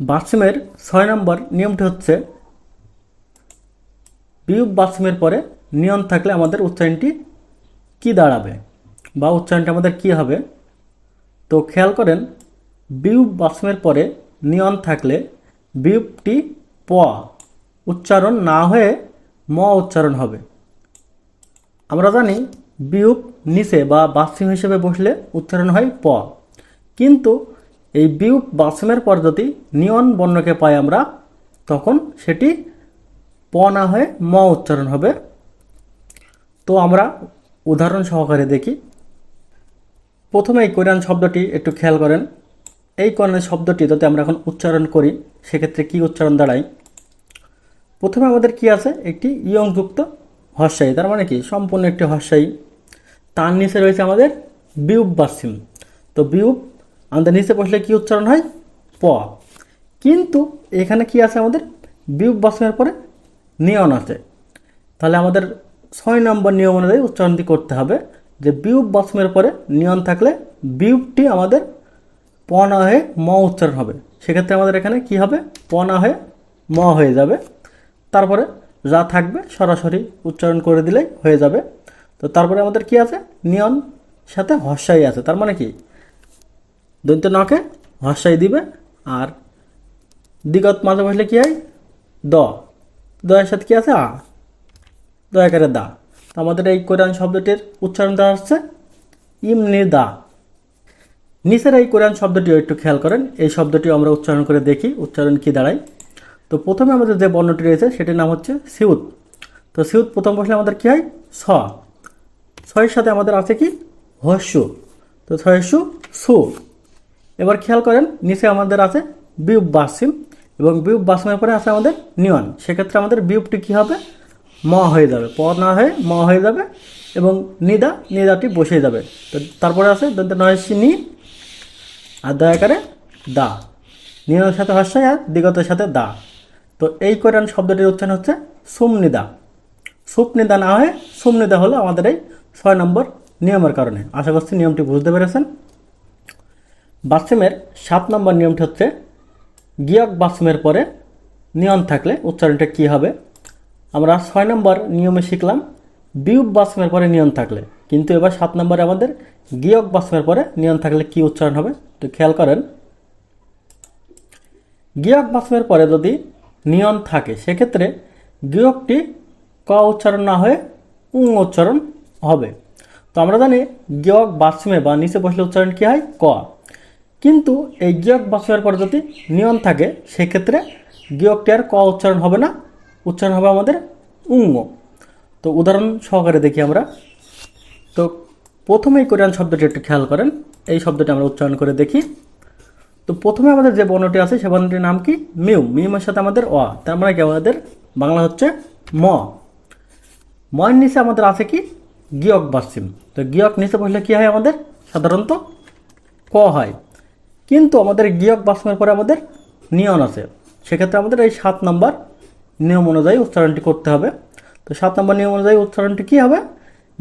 বাথরুমের ছয় নম্বর নিয়মটি হচ্ছে বিয়োগ বাথরুমের পরে নিয়ন থাকলে আমাদের উচ্চারণটি কি দাঁড়াবে বা উচ্চারণটি আমাদের কি হবে? তো খেয়াল করেন, বিয়োগ বাথরুমের পরে নিয়ন থাকলে বিয়োগটি প, উচ্চারণ না হয়ে ম উচ্চারণ হবে। আমরা জানি বিয়োগ নিচে বা বাথরুম হিসেবে বসলে উচ্চারণ হয় প। কিন্তু এই বিয়োগ বাথরুমের পর যদি নিয়ন বর্ণকে পাই আমরা, তখন সেটি প না হয়ে ম উচ্চারণ হবে। তো আমরা উদাহরণ সহকারে দেখি। প্রথমে এই কোরিয়ান শব্দটি একটু খেয়াল করেন। এই কোরআন শব্দটি যদি আমরা এখন উচ্চারণ করি, সেক্ষেত্রে কি উচ্চারণ দাঁড়ায়? প্রথমে আমাদের কি আছে? একটি ইয়ংযুক্ত হর্ষায়ী, তার মানে কি? সম্পূর্ণ একটি হর্ষায়ী। তার নিচে রয়েছে আমাদের বিউব বাসিম তো বিউব আমাদের নিচে বসলে কি উচ্চারণ হয়? প। কিন্তু এখানে কি আছে আমাদের? বিউব বাসিমের পরে নিয়ন আছে। তাহলে আমাদের ছয় নম্বর নিয়ম অনুযায়ী উচ্চারণটি করতে হবে যে বিউব বাসমের পরে নিয়ন থাকলে বিউবটি আমাদের প না হয়ে ম উচ্চারণ হবে। সেক্ষেত্রে আমাদের এখানে কি হবে? প না হয়ে ম হয়ে যাবে। তারপরে যা থাকবে সরাসরি উচ্চারণ করে দিলেই হয়ে যাবে। তো তারপরে আমাদের কি আছে? নিয়ন সাথে হর্ষাই আছে। তার মানে কি? দৈত্য নকে হর্ষাই দিবে, আর দিগত মাঝে বসলে কি হয়? দ। দয়ের সাথে কি আছে? আ। দয়া করে দা। আমাদের এই কোরআন শব্দটির উচ্চারণ দেওয়া হচ্ছে, ইমনি দা। নিচের এই কোরআন শব্দটিও একটু খেয়াল করেন, এই শব্দটিও আমরা উচ্চারণ করে দেখি, উচ্চারণ কি দাঁড়ায়। তো প্রথমে আমাদের যে বর্ণটি রয়েছে, সেটির নাম হচ্ছে সিউত তো সিউত প্রথম বসলে আমাদের কি হয়? স। ছয়ের সাথে আমাদের আছে কি? হস্যু। তো ছয়সু সু। এবার খেয়াল করেন, নিচে আমাদের আছে বিউব বাসিম এবং বিউব বাসিমের পরে আছে আমাদের নিয়ন সেক্ষেত্রে আমাদের বিউবটি কী হবে? ম হয়ে যাবে। প না হয়ে ম হয়ে যাবে এবং নিদা, নিদাটি বসে যাবে। তো তারপরে আছে নয়সি নি আর দয়াকারে দা। নিয়নের সাথে হর্ষায় আর দিগতের সাথে দা। তো এই কোরআন শব্দটির উচ্চারণ হচ্ছে সুমনিদা সুপনিদা না হয়ে সুমনিদা হলো আমাদের এই ছয় নম্বর নিয়মের কারণে। আশা করছি নিয়মটি বুঝতে পেরেছেন। বাথরুমের সাত নম্বর নিয়মটি হচ্ছে, গিয়ক বাথরুমের পরে নিয়ন থাকলে উচ্চারণটা কী হবে? আমরা ছয় নম্বর নিয়মে শিখলাম বিউব বাথরুমের পরে নিয়ন থাকলে। কিন্তু এবার সাত নম্বরে আমাদের গিয়ক বাথরুমের পরে নিয়ন থাকলে কি উচ্চারণ হবে? তো খেয়াল করেন, গিয়ক বাথরুমের পরে যদি নিয়ন থাকে, সেক্ষেত্রে গিয়কটি ক উচ্চারণ না হয়ে উং উচ্চারণ হবে। তো আমরা জানি গিয়ক বাথরুমে বা নিচে বসলে উচ্চারণ কী হয়? ক। কিন্তু এই গিয়ক বাথরুমের পর যদি নিয়ন থাকে, সেক্ষেত্রে গিয়কটি আর ক উচ্চারণ হবে না, উচ্চারণ হবে আমাদের উঙ্গ। তো উদাহরণ সহকারে দেখি আমরা। তো প্রথমেই কোরিয়ান শব্দটি একটু খেয়াল করেন, এই শব্দটি আমরা উচ্চারণ করে দেখি। তো প্রথমে আমাদের যে বর্ণটি আছে, সে বর্ণটির নাম কি? মিউ। মিউমের সাথে আমাদের অ। তার মানে কি? আমাদের বাংলা হচ্ছে ম। ময়ের নিচে আমাদের আছে কি? গিয়ক বাসিম তো গিয়ক নিচে বসলে কি হয় আমাদের? সাধারণত ক হয়। কিন্তু আমাদের গিয়ক বাসমের পরে আমাদের নিয়ন আছে। সেক্ষেত্রে আমাদের এই সাত নম্বর নিয়ম অনুযায়ী উচ্চারণটি করতে হবে। তো সাত নম্বর নিয়ম অনুযায়ী উচ্চারণটি কী হবে?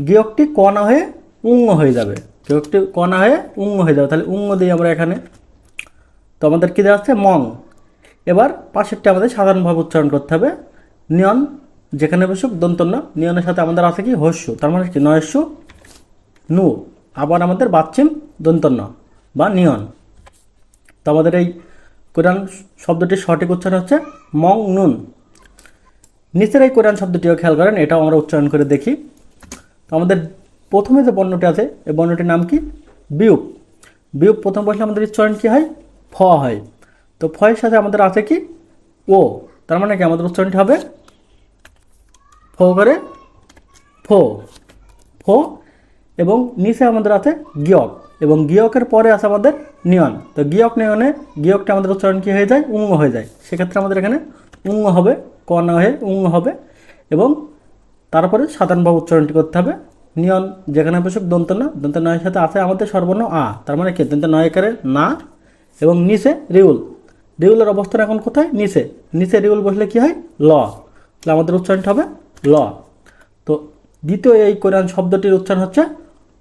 গিয়কটি ক না হয়ে উঙ্গ হয়ে যাবে। গিয়কটি ক না হয়ে উঙ্গ হয়ে যাবে। তাহলে উঙ্গ দিই আমরা এখানে। তো আমাদের কী দেওয়া হচ্ছে মং। এবার পাশেরটা আমাদের সাধারণভাবে উচ্চারণ করতে হবে। নিয়ন, যেখানে বসুক, দন্তন্য। নিয়নের সাথে আমাদের আছে কি? হস্যু। তার মানে কি? নয়স্যু নু আবার আমাদের বাচ্চিম দন্তন্য বা নিয়ন। তো আমাদের এই কোরআন শব্দটির সঠিক উচ্চারণ হচ্ছে মং নুন। নিচের এই কোরআন শব্দটিও খেয়াল করেন, এটাও আমরা উচ্চারণ করে দেখি। তো আমাদের প্রথমে যে বর্ণটি আছে, এই বর্ণটির নাম কি? বিউপ বিউপ প্রথম বসলে আমাদের উচ্চারণ কী হয়? ফ হয়। তো ফয়ের সাথে আমাদের আছে কি? ও। তার মানে কি আমাদের উচ্চারণটি হবে? ফ করে ফো। ফো এবং নিচে আমাদের আছে গিয়ক। এবং গিয়কের পরে আছে আমাদের নিয়ন। তো গিয়ক নিয়নে গিয়কটা আমাদের উচ্চারণ কী হয়ে যায়? উঙ্গ হয়ে যায়। সেক্ষেত্রে আমাদের এখানে উঙ্গ হবে, ক না হয়ে উঙ্গ হবে এবং তারপরে সাধারণভাবে উচ্চারণটি করতে হবে। নিয়ন যেখানে বসুক দন্ত না, দন্ত নয়ের সাথে আছে আমাদের সর্বর্ণ আ। তার মানে কি? দন্ত নয়কারে না এবং নিচে রিউল। রিউলের অবস্থান এখন কোথায়? নিচে। নিচে রিউল বসলে কি হয়? ল। তাহলে আমাদের উচ্চারণটা হবে ল। তো দ্বিতীয় এই কোরআন শব্দটির উচ্চারণ হচ্ছে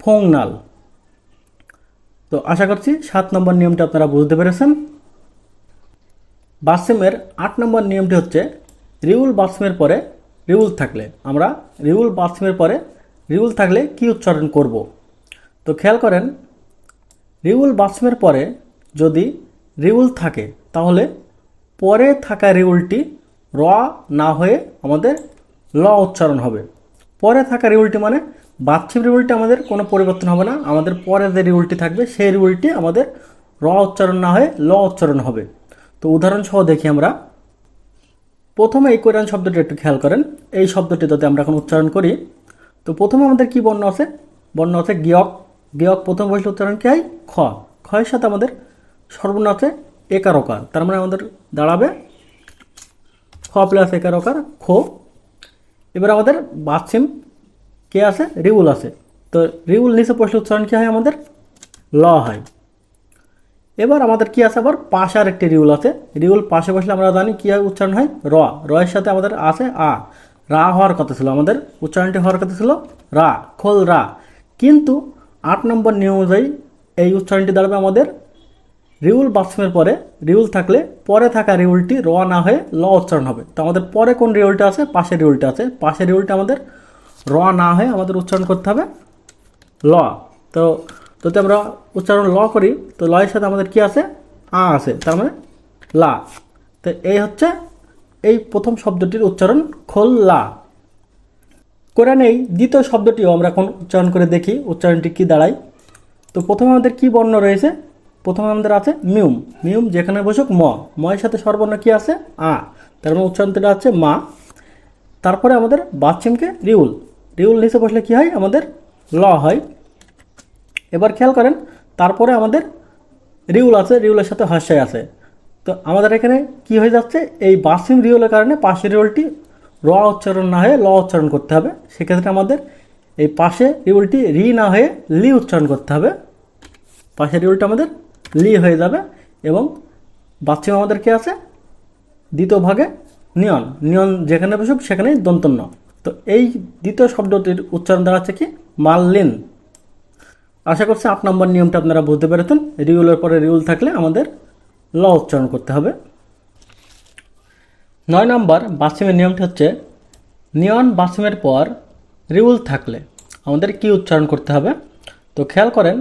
ফোংনাল। তো আশা করছি সাত নম্বর নিয়মটা আপনারা বুঝতে পেরেছেন। বাসেমের আট নম্বর নিয়মটি হচ্ছে, রিউল বাসমের পরে রিউল থাকলে, আমরা রিউল বাসমের পরে রিউল থাকলে কি উচ্চারণ করব? তো খেয়াল করেন, রিউল বাসমের পরে যদি রিউল থাকে, তাহলে পরে থাকা রিউলটি র না হয়ে আমাদের ল উচ্চারণ হবে। পরে থাকা রিউলটি মানে বাচ্চিম রিউলটি আমাদের কোনো পরিবর্তন হবে না। আমাদের পরে যে রিউলটি থাকবে, সেই রিউলটি আমাদের র উচ্চারণ না হয়ে ল উচ্চারণ হবে। তো উদাহরণ সহ দেখি আমরা। প্রথমে এই কোরআন শব্দটি একটু খেয়াল করেন। এই শব্দটি যদি আমরা এখন উচ্চারণ করি, তো প্রথমে আমাদের কি বর্ণ আছে? বর্ণ আছে গিয়ক। গিয়ক প্রথম বসলে উচ্চারণ কী হয়? খ। খয়ের সাথে আমাদের আছে একারকার। তার মানে আমাদের দাঁড়াবে খ প্লাস একারকার, খো। এবার আমাদের বাচ্চিম কে আছে? রিউল আছে। তো রিউল নিচে বসলে উচ্চারণ কি হয় আমাদের? ল হয়। এবার আমাদের কি আছে? আবার পাশে আর একটি রিউল আছে। রিউল পাশে বসলে আমরা জানি কি হয়? উচ্চারণ হয় র। রয়ের সাথে আমাদের আছে আ। রা হওয়ার কথা ছিল। আমাদের উচ্চারণটি হওয়ার কথা ছিল রা, খোল রা। কিন্তু আট নম্বর নিয়ম অনুযায়ী এই উচ্চারণটি দাঁড়াবে আমাদের রিউল বাথরুমের পরে। রিউল থাকলে পরে থাকা রিউলটি র না হয়ে ল উচ্চারণ হবে। তো আমাদের পরে কোন রিউলটা আছে? পাশের রিউলটা আছে। পাশের রিউলটা আমাদের র না হয়ে আমাদের উচ্চারণ করতে হবে ল। তো, যদি আমরা উচ্চারণ ল করি, তো লয়ের সাথে আমাদের কি আছে? আ আছে, তার মানে লা। তো এই হচ্ছে এই প্রথম শব্দটির উচ্চারণ খোল্লা। কোরআনে এই দ্বিতীয় শব্দটিও আমরা এখন উচ্চারণ করে দেখি, উচ্চারণটি কি দাঁড়ায়। তো প্রথমে আমাদের কি বর্ণ রয়েছে? প্রথমে আমাদের আছে মিউম। মিউম যেখানে বসুক ম। ময়ের সাথে সর্বর্ণ কি আছে? আ। তার মানে উচ্চারণটা আছে মা। তারপরে আমাদের বাচ্চিমকে রিউল। রিউল নিচে বসলে কি হয়? আমাদের ল হয়। এবার খেয়াল করেন, তারপরে আমাদের রিউল আছে রিউলের সাথে হাস্যায় আছে। তো আমাদের এখানে কি হয়ে যাচ্ছে? এই বাসিম রিউলের কারণে পাশের রিউলটি র উচ্চারণ না হয়ে ল উচ্চারণ করতে হবে। সেক্ষেত্রে আমাদের এই পাশে রিউলটি রি না হয়ে লি উচ্চারণ করতে হবে। পাশের রিউলটা আমাদের লি হয়ে যাবে এবং বাচ্চিম আমাদের কি আছে? দ্বিতীয় ভাগে নিয়ন। নিয়ন যেখানে বসুক সেখানেই দন্তন্য। তো এই দ্বিতীয় শব্দটির উচ্চারণ দাঁড়াচ্ছে কি? মাল্লিন। আশা করছি আট নম্বর নিয়মটা আপনারা বুঝতে পেরেছেন। রিউলের পরে রিউল থাকলে আমাদের ল উচ্চারণ করতে হবে। নয় নম্বর বাসিমের নিয়মটি হচ্ছে, নিয়ন বাসিমের পর রিউল থাকলে আমাদের কি উচ্চারণ করতে হবে? তো খেয়াল করেন,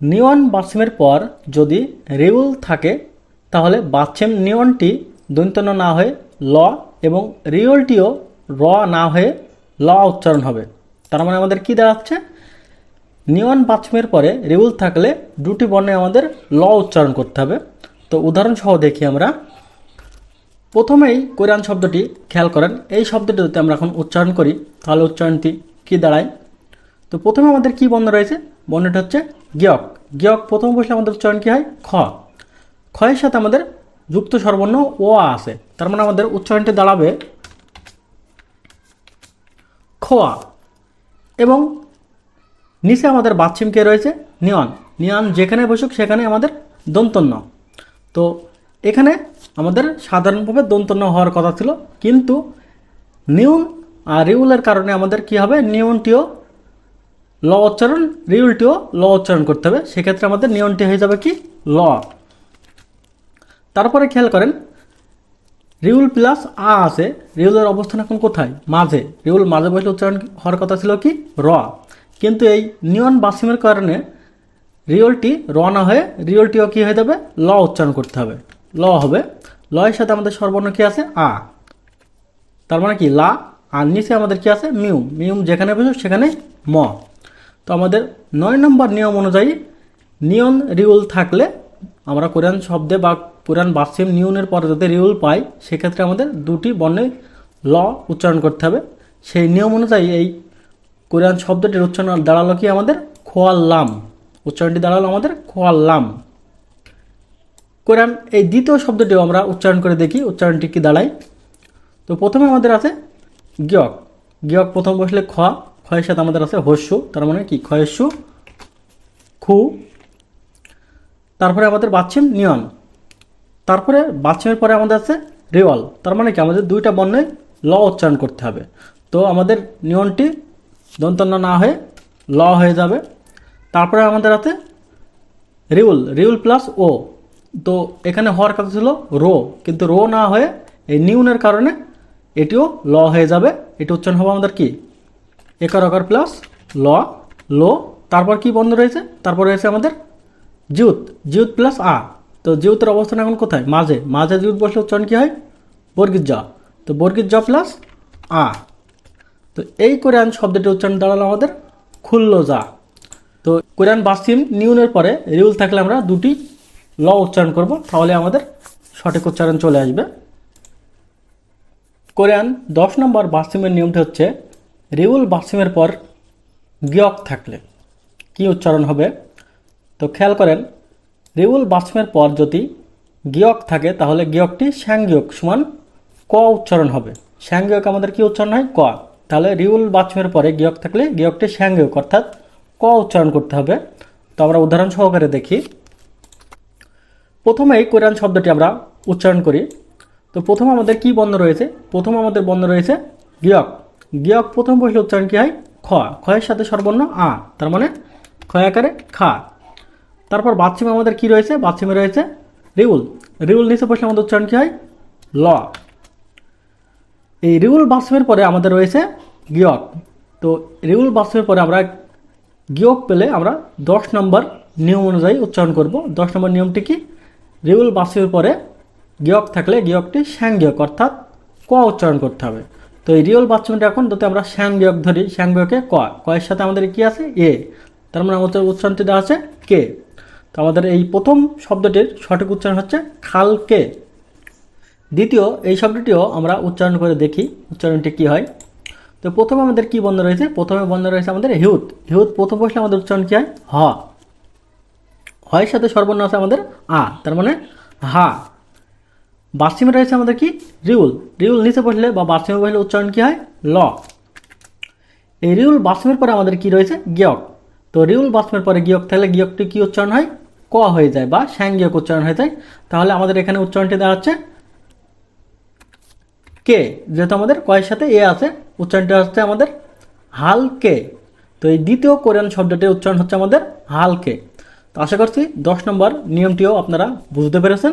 নিয়ন বাসিমের পর যদি রিউল থাকে, তাহলে বাচ্চেম নিয়নটি দৈন্তন্য না হয়ে ল এবং রিউলটিও র না হয়ে ল উচ্চারণ হবে। তার মানে আমাদের কি দাঁড়াচ্ছে নিয়ন বাথরুমের পরে রিউল থাকলে দুটি বর্ণে আমাদের ল উচ্চারণ করতে হবে। তো উদাহরণসহ দেখি আমরা। প্রথমেই কোরআন শব্দটি খেয়াল করেন। এই শব্দটি যদি আমরা এখন উচ্চারণ করি। তাহলে উচ্চারণটি কি দাঁড়ায়? তো প্রথমে আমাদের কি বর্ণ রয়েছে? বর্ণটি হচ্ছে গিয়ক। গিয়ক প্রথম বসলে আমাদের উচ্চারণ কি হয়? খ। খয়ের সাথে আমাদের যুক্ত সর্বর্ণ ও আছে। তার মানে আমাদের উচ্চারণটি দাঁড়াবে খোয়া। এবং নিচে আমাদের বাথচিম কে রয়েছে? নিয়ন নিয়ন যেখানে বসুক, সেখানে আমাদের দন্তন্য। তো এখানে আমাদের সাধারণভাবে দন্তন্য হওয়ার কথা ছিল। কিন্তু নিউন আর রিউলের কারণে আমাদের কি হবে? নিয়নটিও ল উচ্চারণ রিউলটিও ল উচ্চারণ করতে হবে। সেক্ষেত্রে আমাদের নিয়নটি হয়ে যাবে কি? ল তারপরে খেয়াল করেন রিউল প্লাস আ আছে, রিউলের অবস্থান এখন কোথায়? মাঝে। রিউল মাঝে বসলে উচ্চারণ হওয়ার কথা ছিল কি? র। কিন্তু এই নিয়ন বাসিমের কারণে রিওলটি র না হয়ে রিওলটিও কী হয়ে যাবে? ল উচ্চারণ করতে হবে। ল হবে। লয়ের সাথে আমাদের সর্বর্ণ কী আছে? আ। তার মানে কি? লা। আর নিচে আমাদের কি আছে? মিউম মিউম যেখানে বসে সেখানে ম। তো আমাদের নয় নম্বর নিয়ম অনুযায়ী নিয়ন রিউল থাকলে আমরা কোরআন শব্দে বা কোরআন বাসিম নিয়নের পরে যাতে রিউল পাই, সেক্ষেত্রে আমাদের দুটি বর্ণে ল উচ্চারণ করতে হবে। সেই নিয়ম অনুযায়ী এই কোরআন শব্দটির উচ্চারণ দাঁড়াল কি আমাদের? খোয়াল্লাম। উচ্চারণটি দাঁড়াল আমাদের খোয়াল্লাম। কোরআন এই দ্বিতীয় শব্দটিও আমরা উচ্চারণ করে দেখি, উচ্চারণটি কি দাঁড়ায়? তো প্রথমে আমাদের আছে গিয়ক। গিয়ক প্রথম বসলে খ, খয়ের সাথে আমাদের আছে হস্যু, তার মানে কি? খয়েস্যু খু তারপরে আমাদের বাচ্চিম নিয়ন তারপরে বাচ্চিমের পরে আমাদের আছে রেওয়াল। তার মানে কি? আমাদের দুইটা বর্ণে ল উচ্চারণ করতে হবে। তো আমাদের নিয়নটি দন্তন্য না হয়ে ল হয়ে যাবে। তারপরে আমাদের আছে রিউল। রিউল প্লাস ও। তো এখানে হওয়ার কথা ছিল রো। কিন্তু রো না হয়ে এই নিউনের কারণে এটিও ল হয়ে যাবে। এটি উচ্চারণ হবে আমাদের কি? একার অকার প্লাস ল, লো। তারপর কি বন্ধ রয়েছে? তারপর রয়েছে আমাদের জিউত জিউত প্লাস আ। তো জিউতের অবস্থান এখন কোথায়? মাঝে। মাঝে জিউত বসলে উচ্চারণ কী হয়? বর্গিত জ। তো বর্গিত জ প্লাস আ। তো এই কোরআন শব্দটি উচ্চারণ দাঁড়াল আমাদের খুললো যা তো কোরআন বাসিম নিউনের পরে রিউল থাকলে আমরা দুটি ল উচ্চারণ করব, তাহলে আমাদের সঠিক উচ্চারণ চলে আসবে। কোরআন দশ নম্বর বাসিমের নিয়মটি হচ্ছে, রিউল বাসিমের পর গিয়ক থাকলে। কি উচ্চারণ হবে? তো খেয়াল করেন, রিউল বাসমের পর যদি গিয়ক থাকে, তাহলে গিয়কটি শ্যাঙ্গিয়ক সমান ক উচ্চারণ হবে। শ্যাঙ্গিয়ক আমাদের কি উচ্চারণ হয়? ক। তাহলে রিউল বাসমের পরে গিয়ক থাকলে গিয়কটি শ্যাঙ্গিয়ক অর্থাৎ ক উচ্চারণ করতে হবে। তো আমরা উদাহরণ সহকারে দেখি। প্রথমেই কোরআন শব্দটি আমরা উচ্চারণ করি। তো প্রথম আমাদের কি বন্ধ রয়েছে? প্রথম আমাদের বন্ধ রয়েছে গিয়ক। গিয়ক প্রথম বসলে উচ্চারণ কি হয়? খ। খয়ের সাথে সর্বর্ণ আ, তার মানে ক্ষয় আকারে খা। তারপর বাচ্চিমে আমাদের কি রয়েছে? বাচ্চিমে রয়েছে রিউল রিউল নিচে বসলে আমাদের উচ্চারণ কি হয়? ল এই রিউল বাস্তবের পরে আমাদের রয়েছে গিয়ক তো রিউল বাস্তবের পরে আমরা গিয়ক পেলে আমরা দশ নম্বর নিয়ম অনুযায়ী উচ্চারণ করব। দশ নম্বর নিয়মটি কি? রিউল বাস্তবের পরে গিয়ক থাকলে গিয়কটি শ্যাং গিয়ক অর্থাৎ ক উচ্চারণ করতে হবে। তো এই রিউল বাস্তবটা এখন যদি আমরা শ্যাং গিয়ক ধরি শ্যাং গিয়কে ক কয়ের সাথে আমাদের কি আছে? এ তার মানে আমাদের উচ্চারণটি দেওয়া আছে কে তো আমাদের এই প্রথম শব্দটির সঠিক উচ্চারণ হচ্ছে খালকে। দ্বিতীয়, এই শব্দটিও আমরা উচ্চারণ করে দেখি, উচ্চারণটি কি হয়? তো প্রথমে আমাদের কি বন্ধ রয়েছে? প্রথমে বন্ধ রয়েছে আমাদের হিউত। হিউত প্রথম বসলে আমাদের উচ্চারণ কি হয়? হ। হয়ের সাথে সর্বর্ণ আছে আমাদের আ, তার মানে হা। বাসিমে রয়েছে আমাদের কি? রিউল। রিউল নিচে বসলে বা বাসিমে বসলে উচ্চারণ কি হয়? ল। এই রিউল বাসমের পরে আমাদের কি রয়েছে? গিয়ক। তো রিউল বাসমের পরে গিয়ক থাকলে গিয়কটি কি উচ্চারণ হয়? ক হয়ে যায় বা স্যাঙ্গিয়ক উচ্চারণ হয়ে যায়, তাহলে আমাদের এখানে উচ্চারণটি দেওয়া হচ্ছে কে, যেহেতু আমাদের কয়ের সাথে এ আছে, উচ্চারণটা হচ্ছে আমাদের হাল কে। তো এই দ্বিতীয় কোরিয়ান শব্দটির উচ্চারণ হচ্ছে আমাদের হাল কে। তো আশা করছি দশ নম্বর নিয়মটিও আপনারা বুঝতে পেরেছেন।